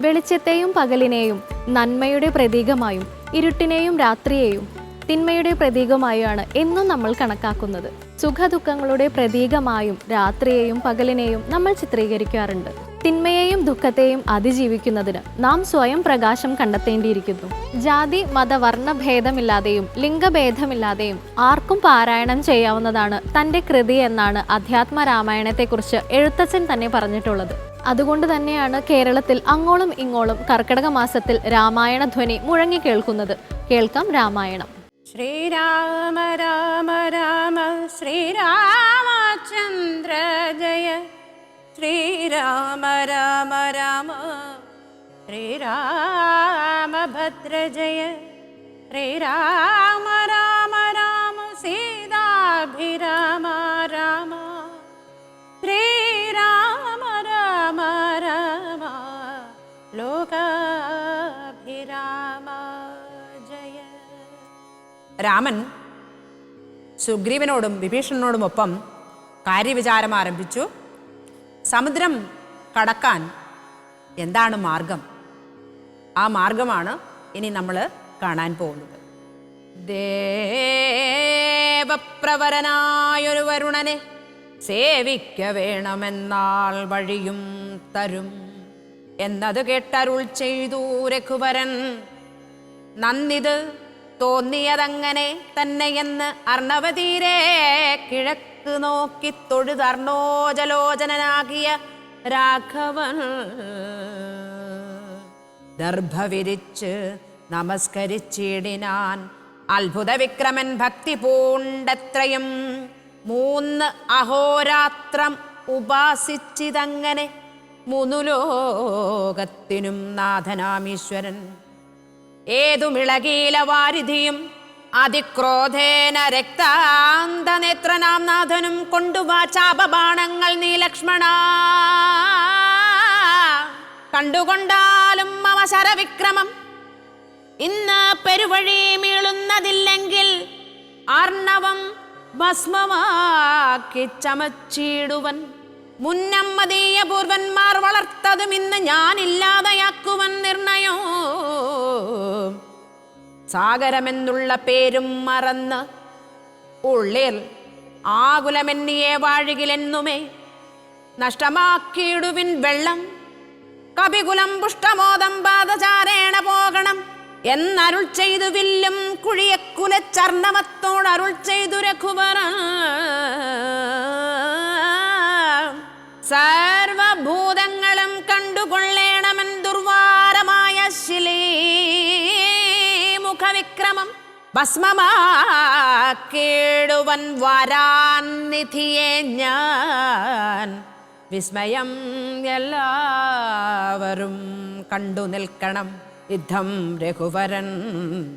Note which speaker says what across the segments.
Speaker 1: വെളിച്ചത്തെയും പകലിനെയും നന്മയുടെ പ്രതീകമായും ഇരുട്ടിനെയും രാത്രിയെയും തിന്മയുടെ പ്രതീകമായാണ് എന്നും നമ്മൾ കണക്കാക്കുന്നത്. സുഖദുഃഖങ്ങളുടെ പ്രതീകമായും രാത്രിയെയും പകലിനെയും നമ്മൾ ചിത്രീകരിക്കാറുണ്ട്. തിന്മയെയും ദുഃഖത്തെയും അതിജീവിക്കുന്നതിന് നാം സ്വയം പ്രകാശം കണ്ടെത്തേണ്ടിയിരിക്കുന്നു. ജാതി മത വർണ ഭേദമില്ലാതെയും ലിംഗഭേദമില്ലാതെയും ആർക്കും പാരായണം ചെയ്യാവുന്നതാണ് തന്റെ കൃതി എന്നാണ് അധ്യാത്മ രാമായണത്തെക്കുറിച്ച് എഴുത്തച്ഛൻ തന്നെ പറഞ്ഞിട്ടുള്ളത്. അതുകൊണ്ട് തന്നെയാണ് കേരളത്തിൽ അങ്ങോളം ഇങ്ങോളം കർക്കിടക മാസത്തിൽ രാമായണ ധ്വനി മുഴങ്ങി കേൾക്കുന്നത്. കേൾക്കാം രാമായണം.
Speaker 2: ശ്രീരാമ രാമ രാമ ശ്രീരാമചന്ദ്ര ജയ. ശ്രീരാമ രാമ രാമ ശ്രീരാമഭദ്ര ജയ. ശ്രീരാമ രാമൻ സുഗ്രീവനോടും വിഭീഷണനോടുമൊപ്പം കാര്യവിചാരം ആരംഭിച്ചു. സമുദ്രം കടക്കാൻ എന്താണ് മാർഗം? ആ മാർഗമാണ് ഇനി നമ്മൾ കാണാൻ പോകുന്നത്. ദേവപ്രവരനായൊരു വരുണനെ സേവിക്ക വേണമെന്നാൾ വഴിയും തരും. എന്നത് കേട്ടരുൾ ചെയ്തു രഘുവരൻ. നന്ദിത് തോന്നിയതങ്ങനെ തന്നെയെന്ന് അർണവതീരെ കിഴക്ക് നോക്കി തൊഴുതർണോജലോചനാകിയ രാഘവൻ. ദർഭവിരിച്ച് നമസ്കരിച്ചിടിനാൻ അത്ഭുത വിക്രമൻ ഭക്തി പൂണ്ടത്രയും മൂന്ന് അഹോരാത്രം ഉപാസിച്ചിതങ്ങനെ മൂന്നു ലോകത്തിനും നാഥനാമീശ്വരൻ. ഏതുമിളകീല വാരിധിയും അതിക്രോധേന രക്താന്തനേത്രനാം നാഥനും കൊണ്ടുവാ ചാപബാണങ്ങൾ നീ ലക്ഷ്മണ. കണ്ടുകൊണ്ടാലും അവസരവിക്രമം ഇന്ന് പെരുവഴി മീളുന്നതില്ലെങ്കിൽ ആർണവം ഭസ്മമാക്കി ചമച്ചിടുവൻ. മുന്നമ്മതീയ പൂർവന്മാർ വളർത്തതും ഇന്ന് ഞാനില്ലാതെയാക്കുവൻ നിർണയോ? സാഗരമെന്നുള്ള പേരും മറന്ന് ഉള്ളിൽ ആകുലമെന്നിയെ വാഴുകിലെന്നുമേ നഷ്ടമാക്കിയിടുവിൻ വെള്ളം കപികുലം പുഷ്ടമോദം പാദചാരേണ പോകണം എന്നരുൾ ചെയ്തു വില്ലും കുഴിയക്കുലച്ചർണമത്തോട് അരുൾ ചെയ്തു രഘുവര. സർവഭൂതങ്ങളും കണ്ടുകൊള്ളേണമെൻ ദുർവാരമായ ശിലീ മുഖവിക്രമം വരാൻ നിധിയെ ഞാൻ വിസ്മയം എല്ലാവരും കണ്ടു നിൽക്കണം. യുദ്ധം രഘുവരൻ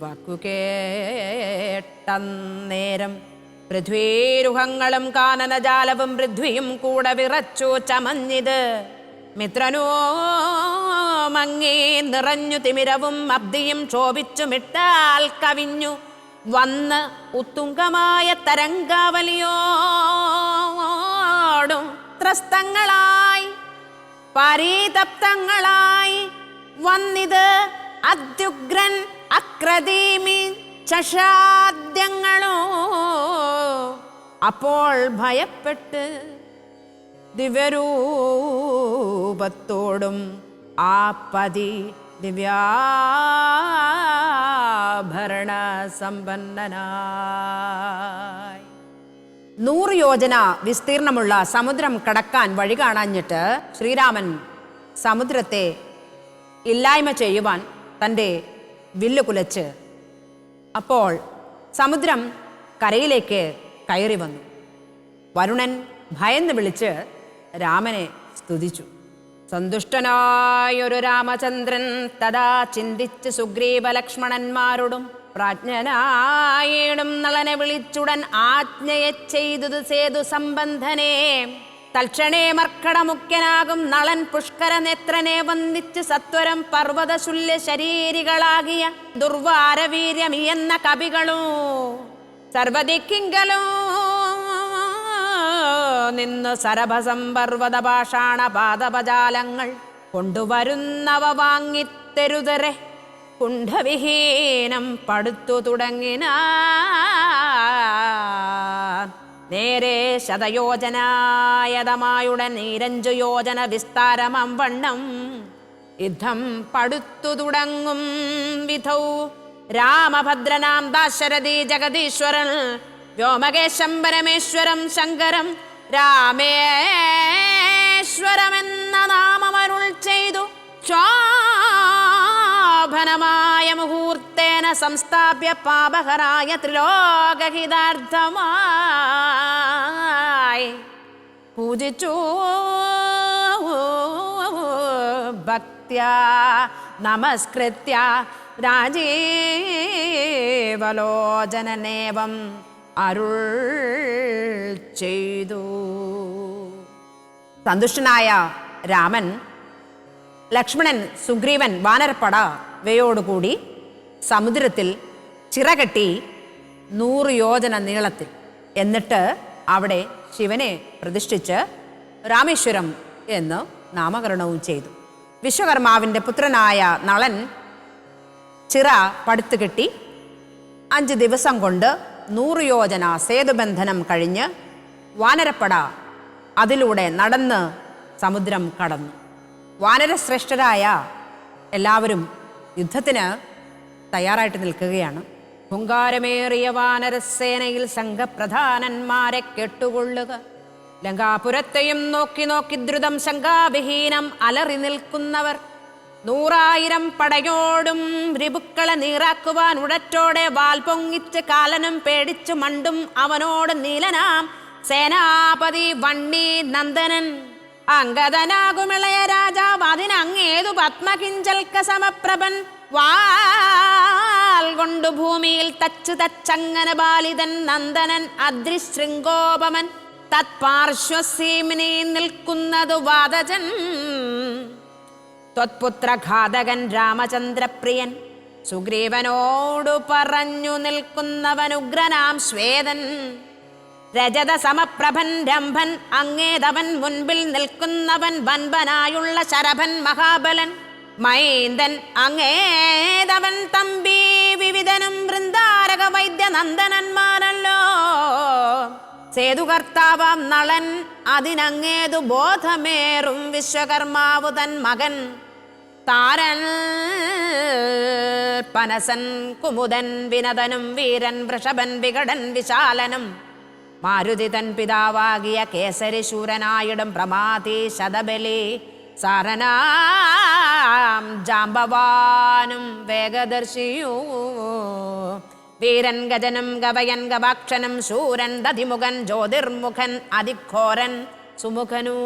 Speaker 2: വാക്കുകേട്ടന്നേരം പൃഥ്വീരുഹങ്ങളും കാനനജാലവും പൃഥ്വിയും കൂടെ വിറച്ചു ചമഞ്ഞിത്. മിത്രനോ മങ്ങി നിറഞ്ഞു തിമിരവും അബ്ദിയും ക്ഷോഭിച്ചുമിട്ടാൽ കവിഞ്ഞു വന്ന് ഉത്തുംഗമായ തരംഗാവലിയോടും ത്രസ്തങ്ങളായി പരീതപ്തങ്ങളായി വന്നിത് അത്യുഗ്രൻ അക്രദീമി ചഷാദ്യങ്ങളോ അപ്പോൾ ഭയപ്പെട്ട് ദിവ്യരൂപത്തോടും ആ പതി ദിവ്യാഭരണ സമ്പന്നനായി. നൂറ് യോജന വിസ്തീർണമുള്ള സമുദ്രം കടക്കാൻ വഴി കാണാഞ്ഞിട്ട് ശ്രീരാമൻ സമുദ്രത്തെ ഇല്ലായ്മ ചെയ്യുവാൻ തന്റെ വില്ല് കുലച്ച്. അപ്പോൾ സമുദ്രം കരയിലേക്ക് കയറി വന്നു. വരുണൻ ഭയന്ന് വിളിച്ച് രാമനെ സ്തുതിച്ചു. സന്തുഷ്ടനായൊരു രാമചന്ദ്രൻ തഥാ ചിന്തിച്ച് സുഗ്രീവ ലക്ഷ്മണന്മാരോടും പ്രാജ്ഞനായിടും നളനെ വിളിച്ചുടൻ ആജ്ഞയെ ചെയ്തു സേതു സംബന്ധനേ. തൽക്ഷണേ മർക്കടമുഖ്യനാകും നളൻ പുഷ്കര നേത്രനെ വന്ദിച്ച് സത്വരം പർവതശുല്യ ശരീരികളാകിയ ദുർവാരവീര്യമിയെന്ന കവികളോ. സർവദിക്കിങ്കലോ നിന്ന് സരഭസം പർവത പാഷാണ പാദപജാലങ്ങൾ കൊണ്ടുവരുന്നവ വാങ്ങിത്തരുതരെ. കുണ്ഠവിഹീനം പടുത്തു തുടങ്ങിന നേരെ ശതയോജനായതമായുടെ നീരഞ്ചു യോജന വിസ്താരമം വണ്ണം യുദ്ധം പടുത്തു തുടങ്ങും വിധൗ. രാമഭദ്രനാം ദാശരഥി ജഗദീശ്വരൻ വ്യോമകേശം പരമേശ്വരം ശങ്കരം രാമേശ്വരമെന്ന നാമമരുൾ ചെയ്തു. ശോഭനമായ മുഹൂർത്തേന സംസ്ഥാപ്യ പാപഹരായ ത്രിലോകഹിതാർത്ഥമായി പൂജിച്ചു. ഭക്ത്യ നമസ്കൃത്യ രാജീവലോചനനേവം അരുൾ ചെയ്തു. സന്തുഷ്ടനായ രാമൻ ലക്ഷ്മണൻ സുഗ്രീവൻ വാനരപ്പട വയോടുകൂടി സമുദ്രത്തിൽ ചിറകെട്ടി നൂറ് യോജന നീളത്തിൽ എന്നിട്ട് അവിടെ ശിവനെ പ്രതിഷ്ഠിച്ച് രാമേശ്വരം എന്ന് നാമകരണവും ചെയ്തു. വിശ്വകർമാവിന്റെ പുത്രനായ നളൻ ചിറ പടുത്തു കെട്ടി അഞ്ച് ദിവസം കൊണ്ട് നൂറ് യോജന സേതുബന്ധനം കഴിഞ്ഞ് വാനരപ്പട അതിലൂടെ നടന്ന് സമുദ്രം കടന്നു. വാനരശ്രേഷ്ഠരായ എല്ലാവരും യുദ്ധത്തിന് തയ്യാറായിട്ട് നിൽക്കുകയാണ്. ഹുങ്കാരമേറിയ വാനരസേനയിൽ സംഘപ്രധാനന്മാരെ കെട്ടുകൊള്ളുക. ലങ്കാപുരത്തെയും നോക്കി നോക്കി ദ്രുതം ശങ്കാവിഹീനം അലറി നിൽക്കുന്നവർ നൂറായിരം പടയോടും രിപുക്കളെ നീറാക്കുവാൻ ഉടറ്റോടെ വാൽ പൊങ്ങിച്ച് കാലനും പേടിച്ചു മണ്ടും അവനോട് നീലനാം സേനാപതി വണ്ണി നന്ദനൻ അങ്കദനാകുമിളയ രാജാവ് അതിനങ്ങേതു പത്മകിഞ്ചൽക്ക സമപ്രഭൻ വാൽ കൊണ്ടു ഭൂമിയിൽ തച്ചു തച്ചങ്ങന ബാലിതൻ നന്ദനൻ അദ്രിശൃംഗോപമൻ തത്പാർശ്വസീമിനി നിൽക്കുന്നതു വാദജൻ ത്വത്പുത്രഘാതകൻ രാമചന്ദ്രപ്രിയൻ സുഗ്രീവനോടു പറഞ്ഞു നിൽക്കുന്നവനുഗ്രനാം ശ്വേതൻ. രജത സമപ്രഭൻ രംഭൻ അങ്ങേതവൻ മുൻപിൽ നിൽക്കുന്നവൻ വൻപനായുള്ള ശരഭൻ മഹാബലൻ. മൈന്ദൻ അങ്ങേതവൻ തമ്പി വിവിധനും വൃന്ദാരക വൈദ്യ നന്ദനന്മാരല്ലോ സേതുകർത്താവാം നളൻ അതിനങ്ങേതു ബോധമേറും വിശ്വകർമാവു തൻ മകൻ. താരൻ പനസൻ കുമുദൻ വിനതനും വീരൻ വൃഷഭൻ വികടൻ വിശാലനും മാരുതി തൻ പിതാവാകിയ കേസരി ശൂരനായിടും പ്രമാതി ശതബലി സാരനാം ജാമ്പവാനും വേഗദർശിയൂ. വീരൻ ഗജനും ഗവയൻ ഗവാക്ഷനും ശൂരൻ ദധിമുഖൻ ജ്യോതിർമുഖൻ അതിഘോരൻ സുമുഖനൂ.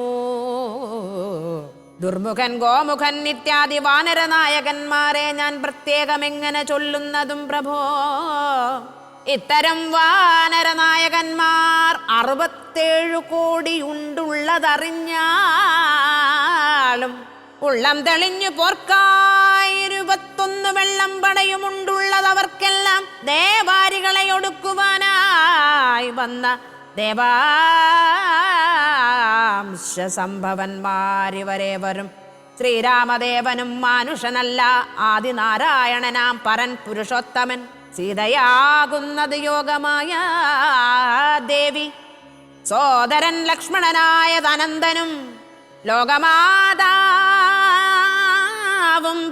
Speaker 2: ദുർമുഖൻ ഗോമുഖൻ ഇത്യാദി വാനരനായകന്മാരെ ഞാൻ പ്രത്യേകം എങ്ങനെ ചൊല്ലുന്നതും പ്രഭോ? ഇത്തരം വാനരനായകന്മാർ അറുപത്തേഴു കോടി ഉണ്ടുള്ളതറിഞ്ഞാളും ഉള്ളം തെളിഞ്ഞു പോർക്കായിരുപത്തൊന്ന് വെള്ളം പടയുമുണ്ടുള്ളതവർക്കെല്ലാം ദേവാരികളെ ഒടുക്കുവാനായി വന്ന ദേവാംശ സംഭവന്മാരിവരെ വരും ശ്രീരാമദേവനും മാനുഷനല്ല ആദിനാരായണനാം പരൻ പുരുഷോത്തമൻ. സീതയാകുന്നത് യോഗമായ ദേവി. സോദരൻ ലക്ഷ്മണനായ അനന്തനും ലോകമാതാവും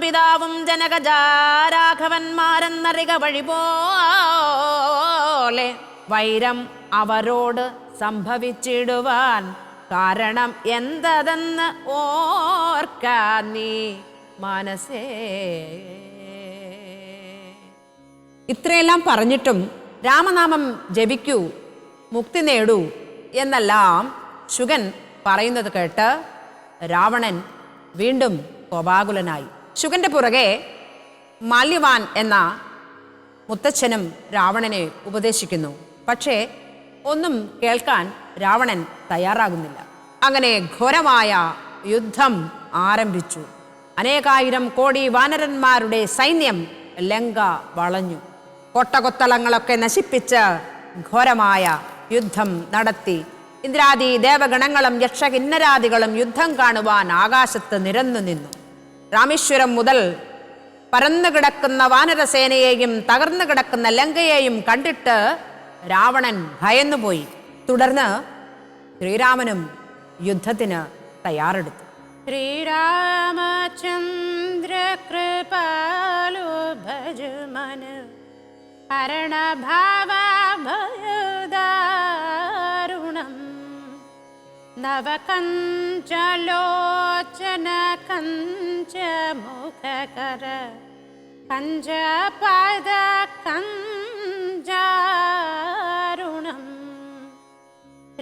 Speaker 2: പിതാവും ജനകജാരാഘവന്മാരെന്നറിക വഴി പോലെ വൈരം അവരോട് സംഭവിച്ചിടുവാൻ കാരണം എന്തതെന്ന് ഓർക്കാൻ നീ മനസ്സേ. ഇത്രയെല്ലാം പറഞ്ഞിട്ടും രാമനാമം ജപിക്കൂ മുക്തി നേടൂ എന്നെല്ലാം ശുഗൻ പറയുന്നത് കേട്ട് രാവണൻ വീണ്ടും കോപാകുലനായി. ശുഗന്റെ പുറകെ മാല്യവാൻ എന്ന മുത്തച്ഛനും രാവണനെ ഉപദേശിക്കുന്നു. പക്ഷേ ഒന്നും കേൾക്കാൻ രാവണൻ തയ്യാറാകുന്നില്ല. അങ്ങനെ ഘോരമായ യുദ്ധം ആരംഭിച്ചു. അനേകായിരം കോടി വാനരന്മാരുടെ സൈന്യം ലങ്ക വളഞ്ഞു. കൊട്ടകൊത്തളങ്ങളൊക്കെ നശിപ്പിച്ച് ഘോരമായ യുദ്ധം നടത്തി.
Speaker 3: ഇന്ദ്രാദി ദേവഗണങ്ങളും യക്ഷകിന്നരാദികളും യുദ്ധം കാണുവാൻ ആകാശത്ത് നിരന്നു നിന്നു. രാമേശ്വരം മുതൽ പരന്നു കിടക്കുന്ന വാനരസേനയെയും തകർന്നു കിടക്കുന്ന ലങ്കയെയും കണ്ടിട്ട് രാവണൻ ഭയന്നുപോയി. തുടർന്ന് ശ്രീരാമനും യുദ്ധത്തിന് തയ്യാറെടുത്തു.
Speaker 2: Sri Ramachandra Kripalu ഭജമന ഹരണഭാവഭയദാരുണം നവകഞ്ചലോചന കഞ്ച മുഖകര കഞ്ചപദ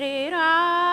Speaker 2: Sri Ram.